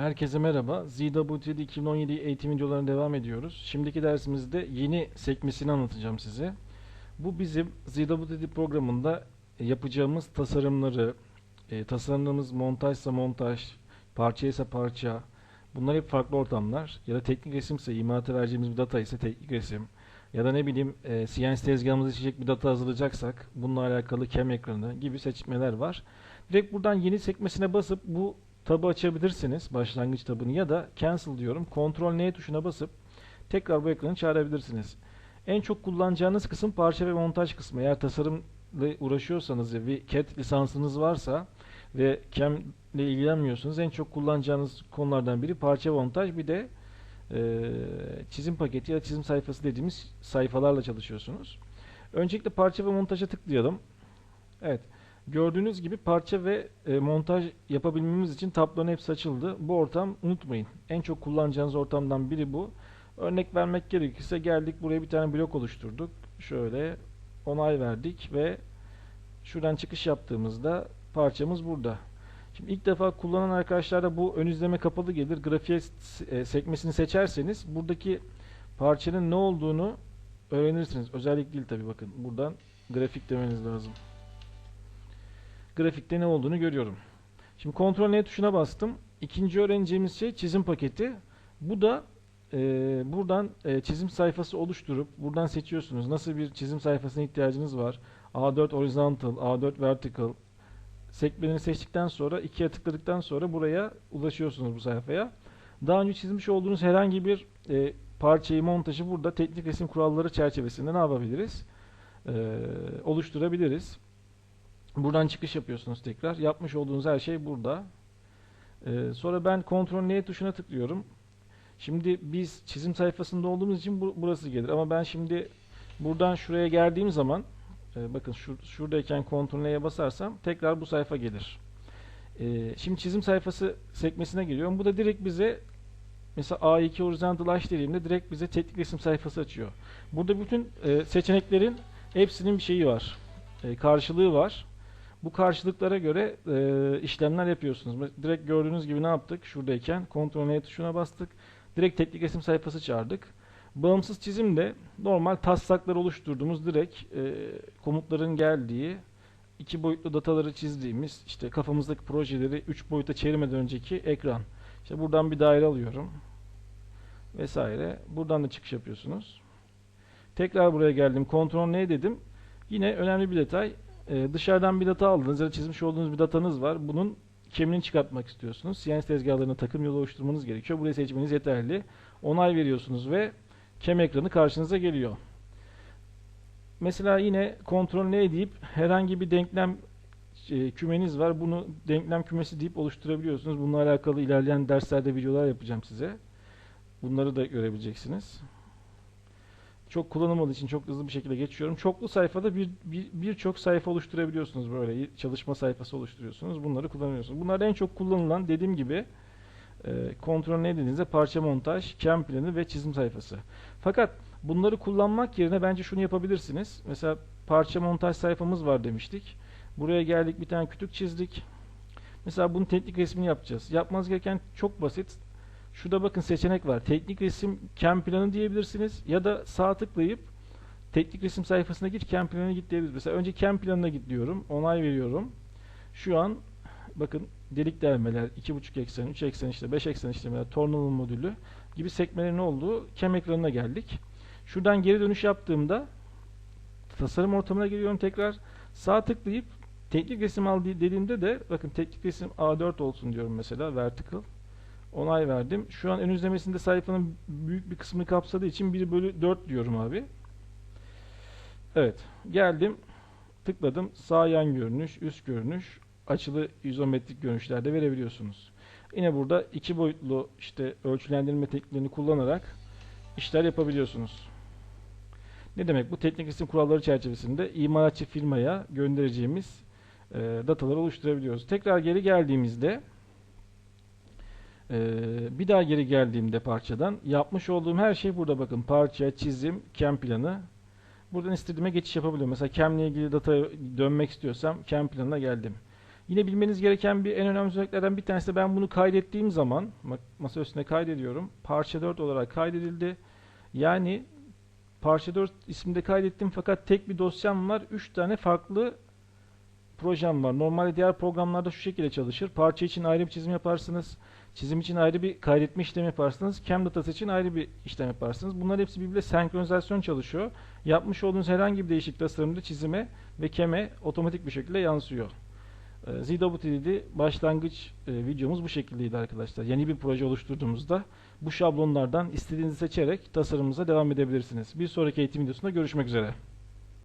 Herkese merhaba. ZWTD 2017 eğitim videolarına devam ediyoruz. Şimdiki dersimizde yeni sekmesini anlatacağım size. Bu bizim ZWTD programında yapacağımız tasarımları, e, tasarımlarımız montajsa montaj, parça ise parça, bunlar hep farklı ortamlar. Ya da teknik resimse, imalata vereceğimiz bir data ise teknik resim. Ya da ne bileyim e, CNC tezgahımıza içecek bir data hazırlayacaksak bununla alakalı cam ekranı gibi seçmeler var. Direkt buradan yeni sekmesine basıp bu tabı açabilirsiniz. Başlangıç tabını ya da cancel diyorum. Ctrl N tuşuna basıp tekrar bu ekranı çağırabilirsiniz. En çok kullanacağınız kısım parça ve montaj kısmı. Eğer tasarımla uğraşıyorsanız ve bir CAD lisansınız varsa ve CAM ile ilgilenmiyorsanız en çok kullanacağınız konulardan biri parça montaj bir de e, çizim paketi ya da çizim sayfası dediğimiz sayfalarla çalışıyorsunuz. Öncelikle parça ve montaja tıklayalım. Evet. Gördüğünüz gibi parça ve e, montaj yapabilmemiz için tabloların hepsi açıldı. Bu ortam unutmayın. En çok kullanacağınız ortamdan biri bu. Örnek vermek gerekirse geldik buraya bir tane blok oluşturduk. Şöyle onay verdik ve şuradan çıkış yaptığımızda parçamız burada. Şimdi ilk defa kullanan arkadaşlarda bu ön izleme kapalı gelir. Grafiğe e, sekmesini seçerseniz buradaki parçanın ne olduğunu öğrenirsiniz. Özellik değil tabi bakın. Buradan grafik demeniz lazım grafikte ne olduğunu görüyorum. Şimdi Ctrl N tuşuna bastım. İkinci öğreneceğimiz şey çizim paketi. Bu da e, buradan e, çizim sayfası oluşturup buradan seçiyorsunuz. Nasıl bir çizim sayfasına ihtiyacınız var? A4 horizontal, A4 vertical sekmelerini seçtikten sonra ikiye tıkladıktan sonra buraya ulaşıyorsunuz bu sayfaya. Daha önce çizmiş olduğunuz herhangi bir e, parçayı, montajı burada teknik resim kuralları çerçevesinde ne yapabiliriz? E, oluşturabiliriz. Buradan çıkış yapıyorsunuz tekrar. Yapmış olduğunuz her şey burada. Ee, sonra ben Ctrl N tuşuna tıklıyorum. Şimdi biz çizim sayfasında olduğumuz için bu, burası gelir. Ama ben şimdi buradan şuraya geldiğim zaman e, bakın şur, şuradayken Ctrl N'ye basarsam tekrar bu sayfa gelir. E, şimdi çizim sayfası sekmesine giriyorum. Bu da direkt bize mesela A2 horizontal H dediğimde direkt bize teknik resim sayfası açıyor. Burada bütün e, seçeneklerin hepsinin bir şeyi var. E, karşılığı var. Bu karşılıklara göre e, işlemler yapıyorsunuz. Direkt gördüğünüz gibi ne yaptık? Şuradayken Ctrl N tuşuna bastık. Direkt teknik resim sayfası çağırdık. Bağımsız çizimde normal taslaklar oluşturduğumuz direkt e, komutların geldiği iki boyutlu dataları çizdiğimiz işte kafamızdaki projeleri üç boyuta çevirmeden önceki ekran. İşte buradan bir daire alıyorum vesaire. Buradan da çıkış yapıyorsunuz. Tekrar buraya geldim. Ctrl N dedim. Yine önemli bir detay. Ee, dışarıdan bir data aldınız ya da çizmiş olduğunuz bir datanız var. Bunun kemini çıkartmak istiyorsunuz. CNC tezgahlarına takım yolu oluşturmanız gerekiyor. Burayı seçmeniz yeterli. Onay veriyorsunuz ve kem ekranı karşınıza geliyor. Mesela yine kontrol ne deyip herhangi bir denklem e, kümeniz var. Bunu denklem kümesi deyip oluşturabiliyorsunuz. Bununla alakalı ilerleyen derslerde videolar yapacağım size. Bunları da görebileceksiniz. Çok kullanılmadığı için çok hızlı bir şekilde geçiyorum. Çoklu sayfada bir birçok bir sayfa oluşturabiliyorsunuz böyle. Çalışma sayfası oluşturuyorsunuz. Bunları kullanıyorsunuz. Bunlar en çok kullanılan dediğim gibi e, kontrol ne dediğinizde parça montaj, cam planı ve çizim sayfası. Fakat bunları kullanmak yerine bence şunu yapabilirsiniz. Mesela parça montaj sayfamız var demiştik. Buraya geldik bir tane kütük çizdik. Mesela bunun teknik resmini yapacağız. Yapmanız gereken çok basit. Şurada bakın seçenek var. Teknik resim cam planı diyebilirsiniz ya da sağ tıklayıp teknik resim sayfasına git cam planına git diyebilirsiniz. Mesela önce cam planına git diyorum. Onay veriyorum. Şu an bakın delik delmeler, 2.5 eksen, 3 eksen işte 5 eksen işlemler, tornalın modülü gibi sekmelerin olduğu cam ekranına geldik. Şuradan geri dönüş yaptığımda tasarım ortamına geliyorum tekrar. Sağ tıklayıp teknik resim al dediğimde de bakın teknik resim A4 olsun diyorum mesela vertical onay verdim. Şu an ön izlemesinde sayfanın büyük bir kısmını kapsadığı için 1 bölü 4 diyorum abi. Evet. Geldim. Tıkladım. Sağ yan görünüş, üst görünüş, açılı izometrik görünüşlerde verebiliyorsunuz. Yine burada iki boyutlu işte ölçülendirme tekniklerini kullanarak işler yapabiliyorsunuz. Ne demek? Bu teknik resim kuralları çerçevesinde imalatçı firmaya göndereceğimiz e, dataları oluşturabiliyoruz. Tekrar geri geldiğimizde ee, bir daha geri geldiğimde parçadan yapmış olduğum her şey burada bakın. Parça, çizim, kem planı. Buradan istediğime geçiş yapabiliyorum. Mesela kem ile ilgili data dönmek istiyorsam kem planına geldim. Yine bilmeniz gereken bir en önemli özelliklerden bir tanesi de ben bunu kaydettiğim zaman ma- masa üstüne kaydediyorum. Parça 4 olarak kaydedildi. Yani parça 4 isminde kaydettim fakat tek bir dosyam var. 3 tane farklı projem var. Normalde diğer programlarda şu şekilde çalışır. Parça için ayrı bir çizim yaparsınız. Çizim için ayrı bir kaydetme işlemi yaparsınız. Cam datası için ayrı bir işlem yaparsınız. Bunlar hepsi birbiriyle senkronizasyon çalışıyor. Yapmış olduğunuz herhangi bir değişik tasarımda çizime ve keme otomatik bir şekilde yansıyor. Ee, ZWT'de başlangıç e, videomuz bu şekildeydi arkadaşlar. Yeni bir proje oluşturduğumuzda bu şablonlardan istediğinizi seçerek tasarımınıza devam edebilirsiniz. Bir sonraki eğitim videosunda görüşmek üzere.